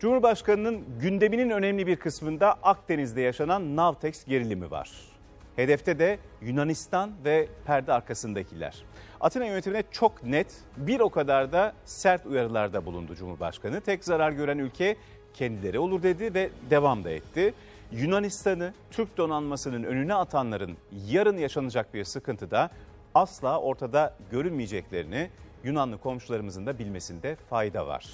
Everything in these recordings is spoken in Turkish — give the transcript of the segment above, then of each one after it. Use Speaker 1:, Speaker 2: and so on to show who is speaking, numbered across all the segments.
Speaker 1: Cumhurbaşkanının gündeminin önemli bir kısmında Akdeniz'de yaşanan Navtex gerilimi var. Hedefte de Yunanistan ve perde arkasındakiler. Atina yönetimine çok net, bir o kadar da sert uyarılarda bulundu Cumhurbaşkanı. Tek zarar gören ülke kendileri olur dedi ve devam da etti. Yunanistan'ı Türk donanmasının önüne atanların yarın yaşanacak bir sıkıntıda asla ortada görünmeyeceklerini Yunanlı komşularımızın da bilmesinde fayda var.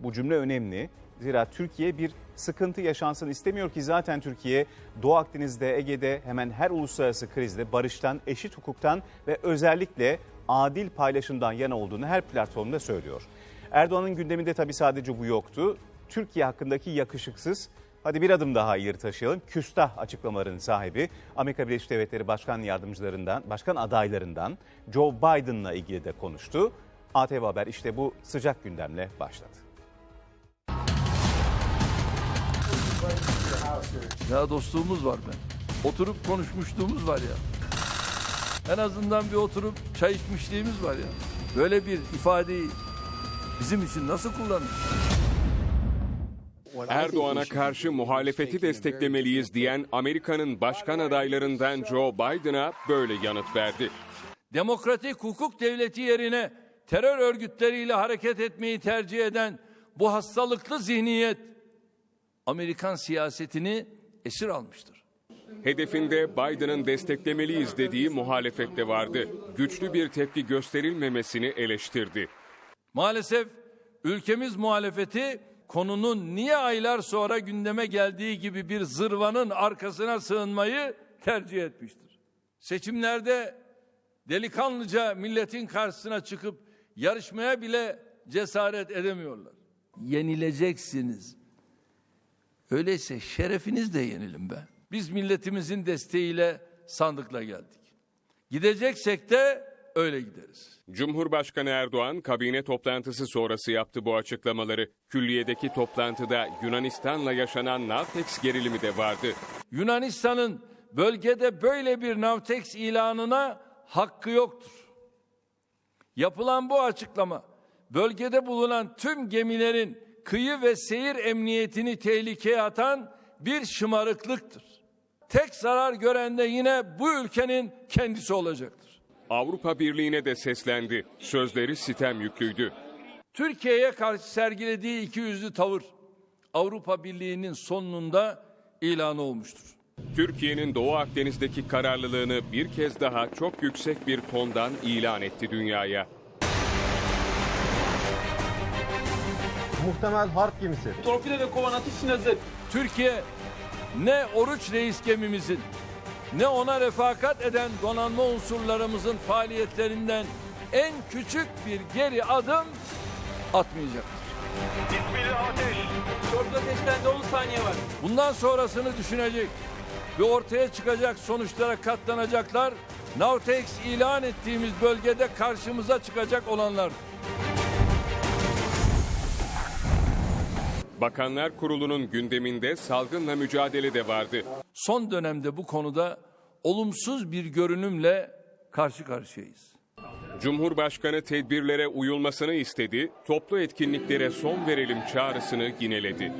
Speaker 1: Bu cümle önemli. Zira Türkiye bir sıkıntı yaşansın istemiyor ki zaten Türkiye Doğu Akdeniz'de, Ege'de hemen her uluslararası krizde barıştan, eşit hukuktan ve özellikle adil paylaşımdan yana olduğunu her platformda söylüyor. Erdoğan'ın gündeminde tabii sadece bu yoktu. Türkiye hakkındaki yakışıksız Hadi bir adım daha ileri taşıyalım. Küstah açıklamaların sahibi Amerika Birleşik Devletleri Başkan Yardımcılarından, Başkan adaylarından Joe Biden'la ilgili de konuştu. ATV Haber işte bu sıcak gündemle başladı.
Speaker 2: Ya dostluğumuz var be. Oturup konuşmuşluğumuz var ya. En azından bir oturup çay içmişliğimiz var ya. Böyle bir ifadeyi bizim için nasıl kullanır?
Speaker 3: Erdoğan'a karşı muhalefeti desteklemeliyiz diyen Amerika'nın başkan adaylarından Joe Biden'a böyle yanıt verdi.
Speaker 2: Demokratik hukuk devleti yerine terör örgütleriyle hareket etmeyi tercih eden bu hastalıklı zihniyet Amerikan siyasetini esir almıştır.
Speaker 3: Hedefinde Biden'ın desteklemeliyiz dediği muhalefet de vardı. Güçlü bir tepki gösterilmemesini eleştirdi.
Speaker 2: Maalesef ülkemiz muhalefeti konunun niye aylar sonra gündeme geldiği gibi bir zırvanın arkasına sığınmayı tercih etmiştir. Seçimlerde delikanlıca milletin karşısına çıkıp yarışmaya bile cesaret edemiyorlar. Yenileceksiniz. Öyleyse şerefiniz de yenilin be. Biz milletimizin desteğiyle sandıkla geldik. Gideceksek de öyle gideriz.
Speaker 3: Cumhurbaşkanı Erdoğan kabine toplantısı sonrası yaptı bu açıklamaları. Külliyedeki toplantıda Yunanistan'la yaşanan Navtex gerilimi de vardı.
Speaker 2: Yunanistan'ın bölgede böyle bir Navtex ilanına hakkı yoktur. Yapılan bu açıklama bölgede bulunan tüm gemilerin kıyı ve seyir emniyetini tehlikeye atan bir şımarıklıktır. Tek zarar gören de yine bu ülkenin kendisi olacaktır.
Speaker 3: Avrupa Birliği'ne de seslendi. Sözleri sitem yüklüydü.
Speaker 2: Türkiye'ye karşı sergilediği ikiyüzlü tavır Avrupa Birliği'nin sonunda ilanı olmuştur.
Speaker 3: Türkiye'nin Doğu Akdeniz'deki kararlılığını bir kez daha çok yüksek bir tondan ilan etti dünyaya.
Speaker 4: Muhtemel harp gemisi.
Speaker 5: Torpido ve kovan atış için hazır.
Speaker 2: Türkiye ne Oruç Reis gemimizin ne ona refakat eden donanma unsurlarımızın faaliyetlerinden en küçük bir geri adım atmayacaktır.
Speaker 5: Torpido ateşlendi 10 saniye var.
Speaker 2: Bundan sonrasını düşünecek ve ortaya çıkacak sonuçlara katlanacaklar. Navtex ilan ettiğimiz bölgede karşımıza çıkacak olanlar.
Speaker 3: Bakanlar Kurulu'nun gündeminde salgınla mücadele de vardı.
Speaker 2: Son dönemde bu konuda olumsuz bir görünümle karşı karşıyayız.
Speaker 3: Cumhurbaşkanı tedbirlere uyulmasını istedi, toplu etkinliklere son verelim çağrısını yineledi.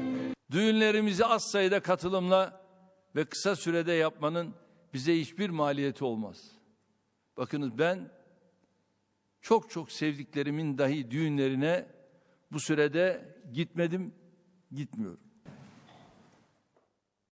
Speaker 2: Düğünlerimizi az sayıda katılımla ve kısa sürede yapmanın bize hiçbir maliyeti olmaz. Bakınız ben çok çok sevdiklerimin dahi düğünlerine bu sürede gitmedim, gitmiyorum.